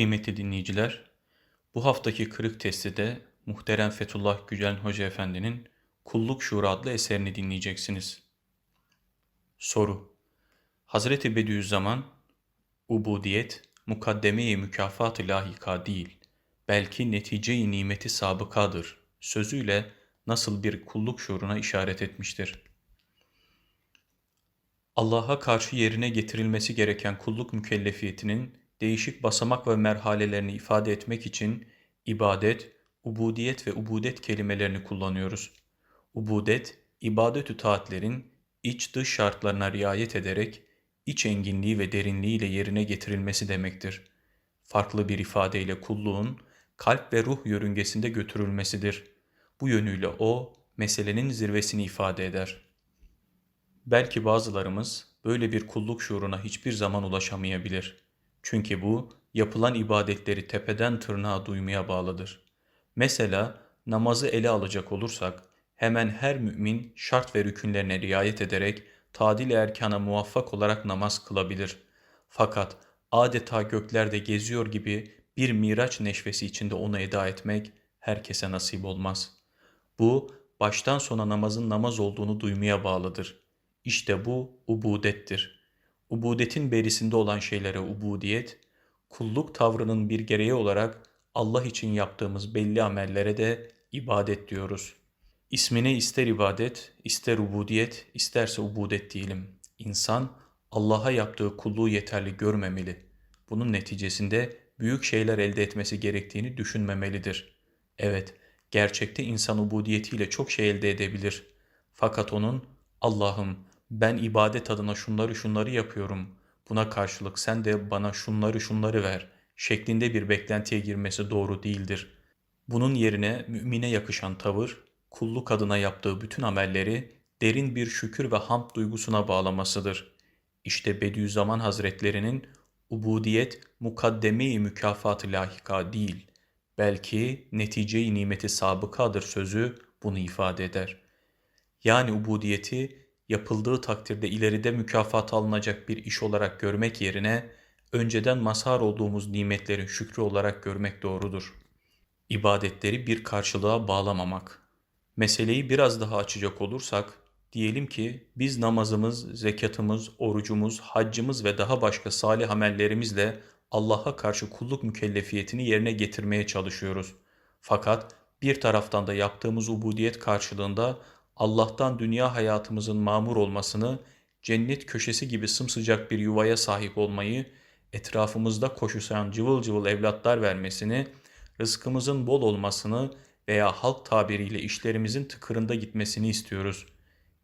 Kıymetli dinleyiciler, bu haftaki kırık testi de muhterem Fethullah Gülen Hoca Efendi'nin Kulluk Şuuru adlı eserini dinleyeceksiniz. Soru Hazreti Bediüzzaman, ubudiyet, mukaddeme-i mükafat-ı lahika değil, belki netice-i nimeti sabıkadır sözüyle nasıl bir kulluk şuuruna işaret etmiştir. Allah'a karşı yerine getirilmesi gereken kulluk mükellefiyetinin değişik basamak ve merhalelerini ifade etmek için ibadet, ubudiyet ve ubudet kelimelerini kullanıyoruz. Ubudet, ibadetü taatlerin iç dış şartlarına riayet ederek iç enginliği ve derinliğiyle yerine getirilmesi demektir. Farklı bir ifadeyle kulluğun kalp ve ruh yörüngesinde götürülmesidir. Bu yönüyle o, meselenin zirvesini ifade eder. Belki bazılarımız böyle bir kulluk şuuruna hiçbir zaman ulaşamayabilir. Çünkü bu yapılan ibadetleri tepeden tırnağa duymaya bağlıdır. Mesela namazı ele alacak olursak hemen her mümin şart ve rükünlerine riayet ederek tadil erkana muvaffak olarak namaz kılabilir. Fakat adeta göklerde geziyor gibi bir miraç neşvesi içinde onu eda etmek herkese nasip olmaz. Bu baştan sona namazın namaz olduğunu duymaya bağlıdır. İşte bu ubudettir. Ubudetin berisinde olan şeylere ubudiyet, kulluk tavrının bir gereği olarak Allah için yaptığımız belli amellere de ibadet diyoruz. İsmine ister ibadet, ister ubudiyet, isterse ubudet diyelim. İnsan Allah'a yaptığı kulluğu yeterli görmemeli. Bunun neticesinde büyük şeyler elde etmesi gerektiğini düşünmemelidir. Evet, gerçekte insan ubudiyetiyle çok şey elde edebilir. Fakat onun Allah'ım ben ibadet adına şunları şunları yapıyorum. Buna karşılık sen de bana şunları şunları ver şeklinde bir beklentiye girmesi doğru değildir. Bunun yerine mümine yakışan tavır, kulluk adına yaptığı bütün amelleri derin bir şükür ve hamd duygusuna bağlamasıdır. İşte Bediüzzaman Hazretlerinin ubudiyet mukaddeme-i mükafat-ı lahika değil, belki netice-i nimeti sabıkadır sözü bunu ifade eder. Yani ubudiyeti yapıldığı takdirde ileride mükafat alınacak bir iş olarak görmek yerine önceden mazhar olduğumuz nimetlerin şükrü olarak görmek doğrudur. İbadetleri bir karşılığa bağlamamak. Meseleyi biraz daha açacak olursak, diyelim ki biz namazımız, zekatımız, orucumuz, haccımız ve daha başka salih amellerimizle Allah'a karşı kulluk mükellefiyetini yerine getirmeye çalışıyoruz. Fakat bir taraftan da yaptığımız ubudiyet karşılığında Allah'tan dünya hayatımızın mamur olmasını, cennet köşesi gibi sımsıcak bir yuvaya sahip olmayı, etrafımızda koşuşan cıvıl cıvıl evlatlar vermesini, rızkımızın bol olmasını veya halk tabiriyle işlerimizin tıkırında gitmesini istiyoruz.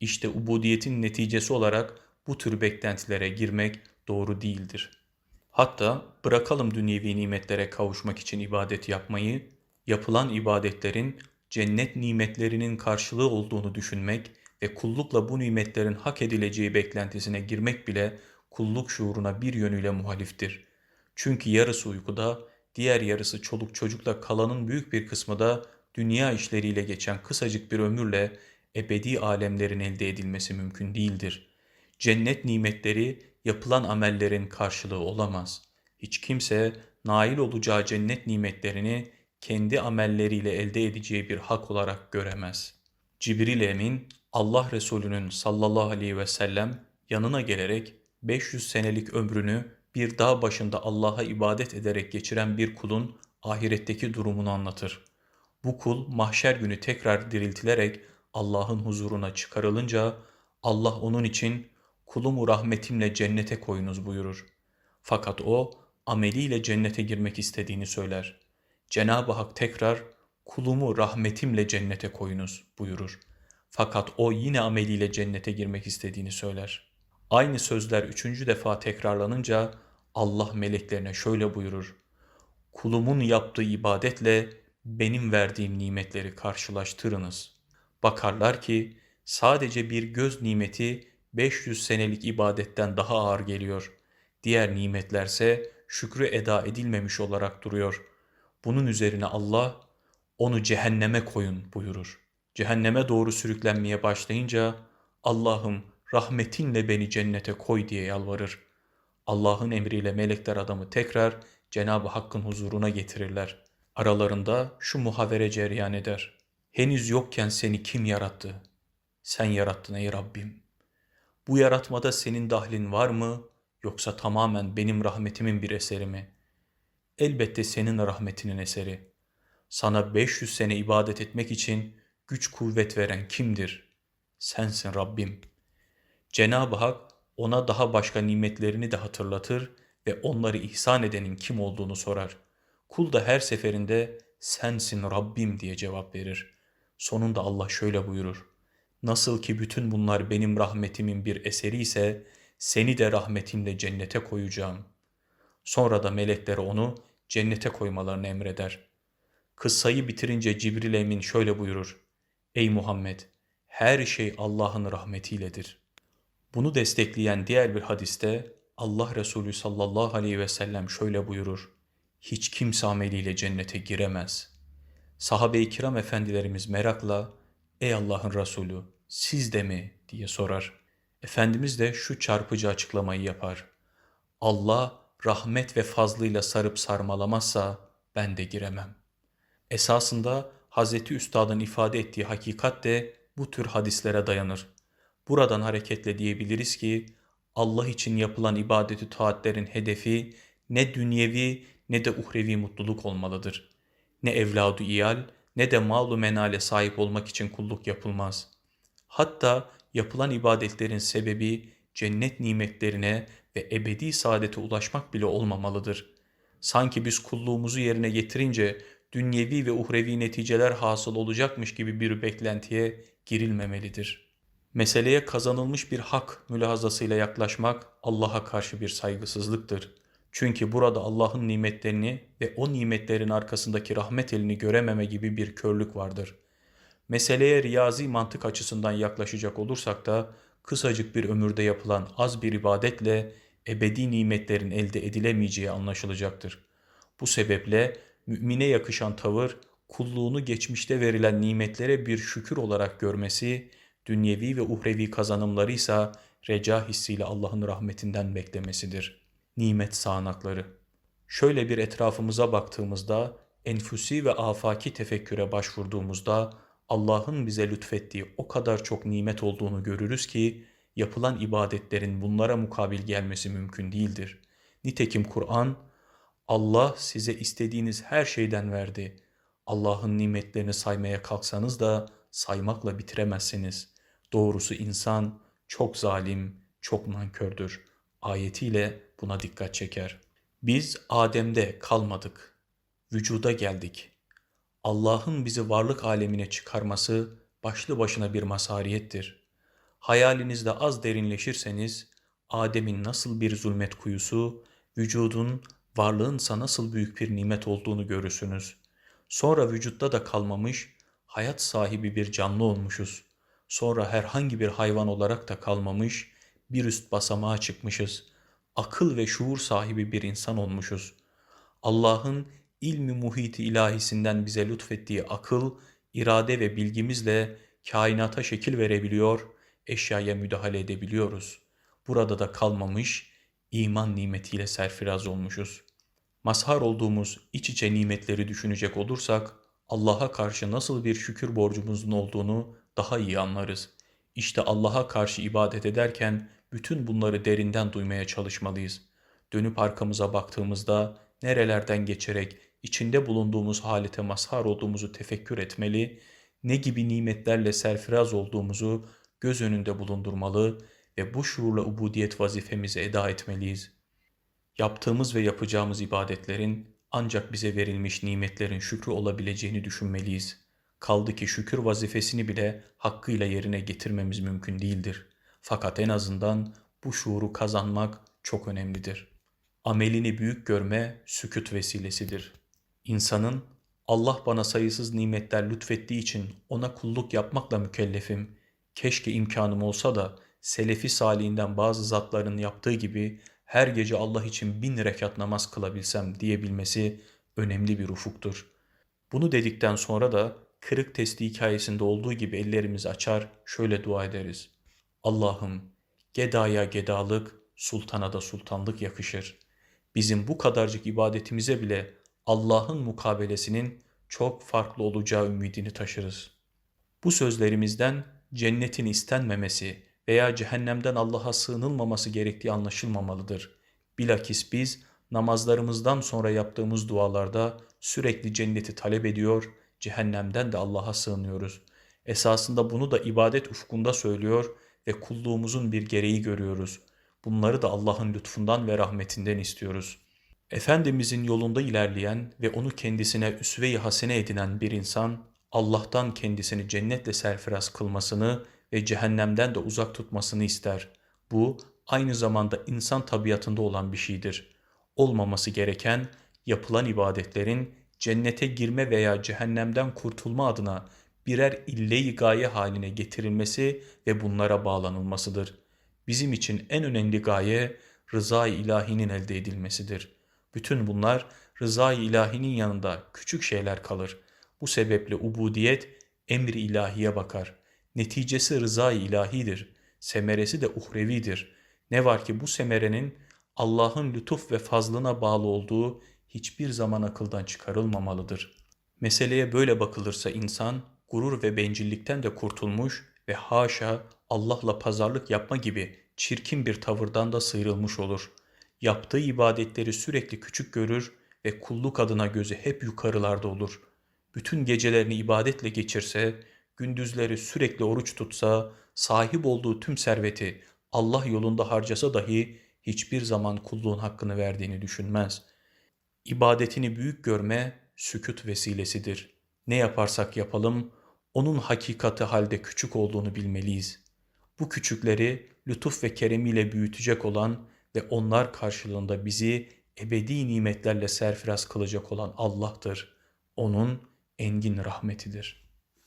İşte ubudiyetin neticesi olarak bu tür beklentilere girmek doğru değildir. Hatta bırakalım dünyevi nimetlere kavuşmak için ibadet yapmayı, yapılan ibadetlerin cennet nimetlerinin karşılığı olduğunu düşünmek ve kullukla bu nimetlerin hak edileceği beklentisine girmek bile kulluk şuuruna bir yönüyle muhaliftir. Çünkü yarısı uykuda, diğer yarısı çoluk çocukla kalanın büyük bir kısmı da dünya işleriyle geçen kısacık bir ömürle ebedi alemlerin elde edilmesi mümkün değildir. Cennet nimetleri yapılan amellerin karşılığı olamaz. Hiç kimse nail olacağı cennet nimetlerini kendi amelleriyle elde edeceği bir hak olarak göremez. Cibril Emin Allah Resulü'nün sallallahu aleyhi ve sellem yanına gelerek 500 senelik ömrünü bir dağ başında Allah'a ibadet ederek geçiren bir kulun ahiretteki durumunu anlatır. Bu kul mahşer günü tekrar diriltilerek Allah'ın huzuruna çıkarılınca Allah onun için kulumu rahmetimle cennete koyunuz buyurur. Fakat o ameliyle cennete girmek istediğini söyler. Cenab-ı Hak tekrar kulumu rahmetimle cennete koyunuz buyurur. Fakat o yine ameliyle cennete girmek istediğini söyler. Aynı sözler üçüncü defa tekrarlanınca Allah meleklerine şöyle buyurur. Kulumun yaptığı ibadetle benim verdiğim nimetleri karşılaştırınız. Bakarlar ki sadece bir göz nimeti 500 senelik ibadetten daha ağır geliyor. Diğer nimetlerse şükrü eda edilmemiş olarak duruyor.'' Bunun üzerine Allah onu cehenneme koyun buyurur. Cehenneme doğru sürüklenmeye başlayınca Allah'ım rahmetinle beni cennete koy diye yalvarır. Allah'ın emriyle melekler adamı tekrar Cenab-ı Hakk'ın huzuruna getirirler. Aralarında şu muhavere cereyan eder. Henüz yokken seni kim yarattı? Sen yarattın ey Rabbim. Bu yaratmada senin dahlin var mı yoksa tamamen benim rahmetimin bir eseri mi? Elbette senin rahmetinin eseri. Sana 500 sene ibadet etmek için güç kuvvet veren kimdir? Sensin Rabbim. Cenab-ı Hak ona daha başka nimetlerini de hatırlatır ve onları ihsan edenin kim olduğunu sorar. Kul da her seferinde sensin Rabbim diye cevap verir. Sonunda Allah şöyle buyurur. Nasıl ki bütün bunlar benim rahmetimin bir eseri ise seni de rahmetimle cennete koyacağım. Sonra da melekler onu cennete koymalarını emreder. Kıssayı bitirince Cibril Emin şöyle buyurur. Ey Muhammed! Her şey Allah'ın rahmetiyledir. Bunu destekleyen diğer bir hadiste Allah Resulü sallallahu aleyhi ve sellem şöyle buyurur. Hiç kimse ameliyle cennete giremez. Sahabe-i kiram efendilerimiz merakla, Ey Allah'ın Resulü siz de mi diye sorar. Efendimiz de şu çarpıcı açıklamayı yapar. Allah rahmet ve fazlıyla sarıp sarmalamazsa ben de giremem. Esasında Hazreti Üstad'ın ifade ettiği hakikat de bu tür hadislere dayanır. Buradan hareketle diyebiliriz ki Allah için yapılan ibadeti taatlerin hedefi ne dünyevi ne de uhrevi mutluluk olmalıdır. Ne evladu iyal ne de malu menale sahip olmak için kulluk yapılmaz. Hatta yapılan ibadetlerin sebebi cennet nimetlerine ve ebedi saadete ulaşmak bile olmamalıdır. Sanki biz kulluğumuzu yerine getirince dünyevi ve uhrevi neticeler hasıl olacakmış gibi bir beklentiye girilmemelidir. Meseleye kazanılmış bir hak mülahazasıyla yaklaşmak Allah'a karşı bir saygısızlıktır. Çünkü burada Allah'ın nimetlerini ve o nimetlerin arkasındaki rahmet elini görememe gibi bir körlük vardır. Meseleye riyazi mantık açısından yaklaşacak olursak da kısacık bir ömürde yapılan az bir ibadetle ebedi nimetlerin elde edilemeyeceği anlaşılacaktır. Bu sebeple mümine yakışan tavır kulluğunu geçmişte verilen nimetlere bir şükür olarak görmesi, dünyevi ve uhrevi kazanımları ise reca hissiyle Allah'ın rahmetinden beklemesidir. Nimet sağanakları. Şöyle bir etrafımıza baktığımızda, enfusi ve afaki tefekküre başvurduğumuzda Allah'ın bize lütfettiği o kadar çok nimet olduğunu görürüz ki yapılan ibadetlerin bunlara mukabil gelmesi mümkün değildir. Nitekim Kur'an Allah size istediğiniz her şeyden verdi. Allah'ın nimetlerini saymaya kalksanız da saymakla bitiremezsiniz. Doğrusu insan çok zalim, çok nankördür. Ayetiyle buna dikkat çeker. Biz Adem'de kalmadık. Vücuda geldik. Allah'ın bizi varlık alemine çıkarması başlı başına bir masariyettir. Hayalinizde az derinleşirseniz Adem'in nasıl bir zulmet kuyusu, vücudun varlığınsa nasıl büyük bir nimet olduğunu görürsünüz. Sonra vücutta da kalmamış, hayat sahibi bir canlı olmuşuz. Sonra herhangi bir hayvan olarak da kalmamış, bir üst basamağa çıkmışız. Akıl ve şuur sahibi bir insan olmuşuz. Allah'ın ilmi muhiti ilahisinden bize lütfettiği akıl, irade ve bilgimizle kainata şekil verebiliyor, eşyaya müdahale edebiliyoruz. Burada da kalmamış, iman nimetiyle serfiraz olmuşuz. Mazhar olduğumuz iç içe nimetleri düşünecek olursak, Allah'a karşı nasıl bir şükür borcumuzun olduğunu daha iyi anlarız. İşte Allah'a karşı ibadet ederken bütün bunları derinden duymaya çalışmalıyız. Dönüp arkamıza baktığımızda nerelerden geçerek içinde bulunduğumuz halete mazhar olduğumuzu tefekkür etmeli, ne gibi nimetlerle serfiraz olduğumuzu göz önünde bulundurmalı ve bu şuurla ubudiyet vazifemizi eda etmeliyiz. Yaptığımız ve yapacağımız ibadetlerin ancak bize verilmiş nimetlerin şükrü olabileceğini düşünmeliyiz. Kaldı ki şükür vazifesini bile hakkıyla yerine getirmemiz mümkün değildir. Fakat en azından bu şuuru kazanmak çok önemlidir. Amelini büyük görme sükut vesilesidir. İnsanın Allah bana sayısız nimetler lütfettiği için ona kulluk yapmakla mükellefim. Keşke imkanım olsa da Selefi salihinden bazı zatların yaptığı gibi her gece Allah için bin rekat namaz kılabilsem diyebilmesi önemli bir ufuktur. Bunu dedikten sonra da kırık testi hikayesinde olduğu gibi ellerimizi açar şöyle dua ederiz. Allah'ım gedaya gedalık, sultana da sultanlık yakışır. bizim bu kadarcık ibadetimize bile Allah'ın mukabelesinin çok farklı olacağı ümidini taşırız. Bu sözlerimizden cennetin istenmemesi veya cehennemden Allah'a sığınılmaması gerektiği anlaşılmamalıdır. Bilakis biz namazlarımızdan sonra yaptığımız dualarda sürekli cenneti talep ediyor, cehennemden de Allah'a sığınıyoruz. Esasında bunu da ibadet ufkunda söylüyor ve kulluğumuzun bir gereği görüyoruz. Bunları da Allah'ın lütfundan ve rahmetinden istiyoruz. Efendimizin yolunda ilerleyen ve onu kendisine üsve-i hasene edinen bir insan, Allah'tan kendisini cennetle serfiraz kılmasını ve cehennemden de uzak tutmasını ister. Bu aynı zamanda insan tabiatında olan bir şeydir. Olmaması gereken yapılan ibadetlerin cennete girme veya cehennemden kurtulma adına birer ille-i gaye haline getirilmesi ve bunlara bağlanılmasıdır. Bizim için en önemli gaye rıza-i ilahinin elde edilmesidir. Bütün bunlar rıza-i ilahinin yanında küçük şeyler kalır. Bu sebeple ubudiyet emri ilahiye bakar. Neticesi rıza-i ilahidir. Semeresi de uhrevidir. Ne var ki bu semerenin Allah'ın lütuf ve fazlına bağlı olduğu hiçbir zaman akıldan çıkarılmamalıdır. Meseleye böyle bakılırsa insan gurur ve bencillikten de kurtulmuş ve haşa Allah'la pazarlık yapma gibi çirkin bir tavırdan da sıyrılmış olur. Yaptığı ibadetleri sürekli küçük görür ve kulluk adına gözü hep yukarılarda olur. Bütün gecelerini ibadetle geçirse, gündüzleri sürekli oruç tutsa, sahip olduğu tüm serveti Allah yolunda harcasa dahi hiçbir zaman kulluğun hakkını verdiğini düşünmez. İbadetini büyük görme sükut vesilesidir. Ne yaparsak yapalım, onun hakikati halde küçük olduğunu bilmeliyiz. Bu küçükleri lütuf ve keremiyle büyütecek olan ve onlar karşılığında bizi ebedi nimetlerle serfiraz kılacak olan Allah'tır. Onun engin rahmetidir.''